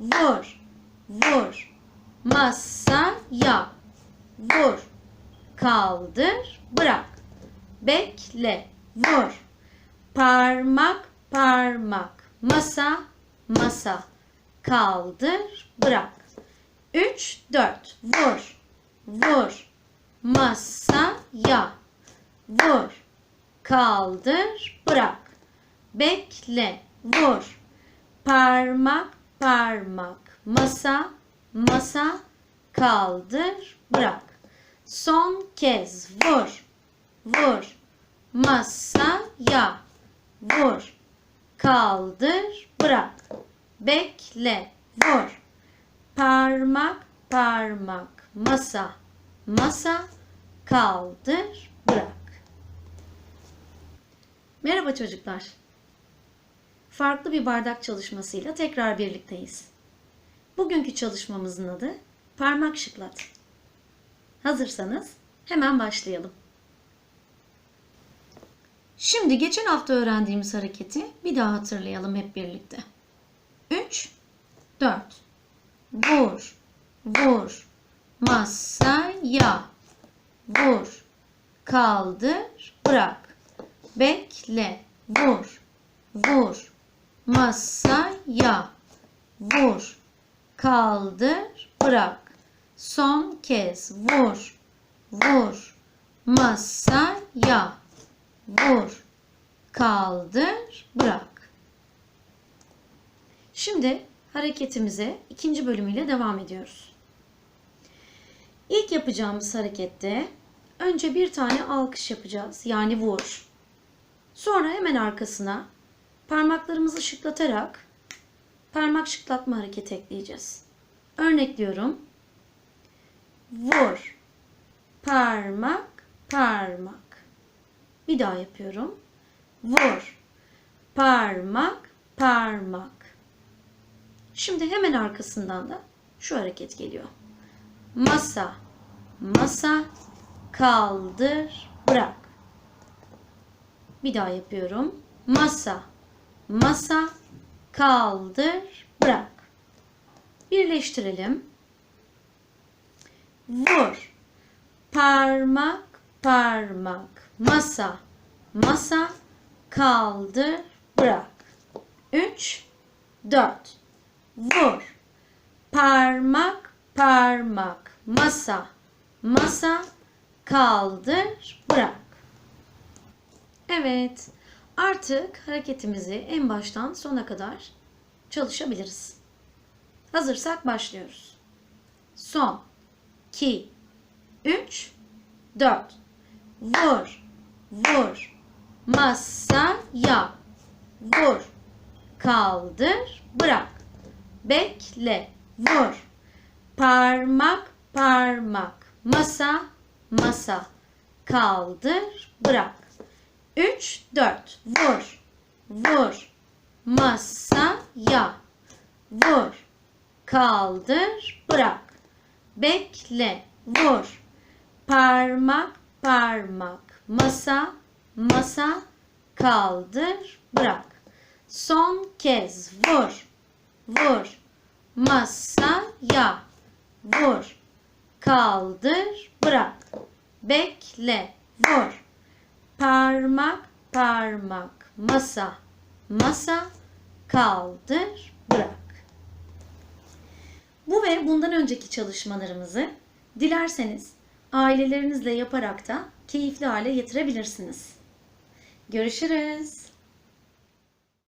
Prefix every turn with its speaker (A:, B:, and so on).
A: vur, vur. Masaya vur. Kaldır, bırak. Bekle, vur. Parmak, parmak. Masa, masa. Kaldır, bırak. Üç, dört. Vur, vur. Masaya vur. Kaldır, bırak. Bekle, vur. Parmak, parmak. Masa, masa. Kaldır, bırak. Son kez vur, vur. Masaya vur. Kaldır, bırak. Bekle, vur. Parmak, parmak. Masa, masa. Kaldır, bırak. Merhaba çocuklar. Farklı bir bardak çalışmasıyla tekrar birlikteyiz. Bugünkü çalışmamızın adı parmak şıklat. Hazırsanız hemen başlayalım. Şimdi geçen hafta öğrendiğimiz hareketi bir daha hatırlayalım hep birlikte. 3 4 Vur vur masaya vur kaldır bırak bekle vur vur masaya vur. Kaldır bırak. Son kez. Vur. Vur. Masaya vur. Kaldır bırak. Şimdi hareketimize ikinci bölümüyle devam ediyoruz. İlk yapacağımız harekette önce bir tane alkış yapacağız. Yani vur. Sonra hemen arkasına parmaklarımızı şıklatarak parmak şıklatma hareketi ekleyeceğiz örnekliyorum vur parmak parmak bir daha yapıyorum. Vur. Parmak, parmak. Şimdi hemen arkasından da şu hareket geliyor. Masa, masa, kaldır, bırak. Bir daha yapıyorum. Masa, masa, kaldır, bırak. Birleştirelim. Vur. Parmak, parmak. Masa, masa, kaldır, bırak. 3, 4. Vur. Parmak, parmak. Masa, masa, kaldır, bırak. Evet. Artık hareketimizi en baştan sona kadar çalışabiliriz. Hazırsak başlıyoruz. Son. 2 3 4 Vur. Vur. Masaya vur. Kaldır. Bırak. Bekle. Vur. Parmak parmak. Masa masa. Kaldır. Bırak 3 4 vur. Vur. Masaya vur. Kaldır bırak. Bekle. Vur. Parmak parmak. Masa masa. Kaldır bırak. Son kez. Vur. Vur. Masaya vur. Kaldır bırak. Bekle. Vur parmak parmak masa masa kaldır bırak bu ve bundan önceki çalışmalarımızı dilerseniz ailelerinizle yaparak da keyifli hale getirebilirsiniz. Görüşürüz.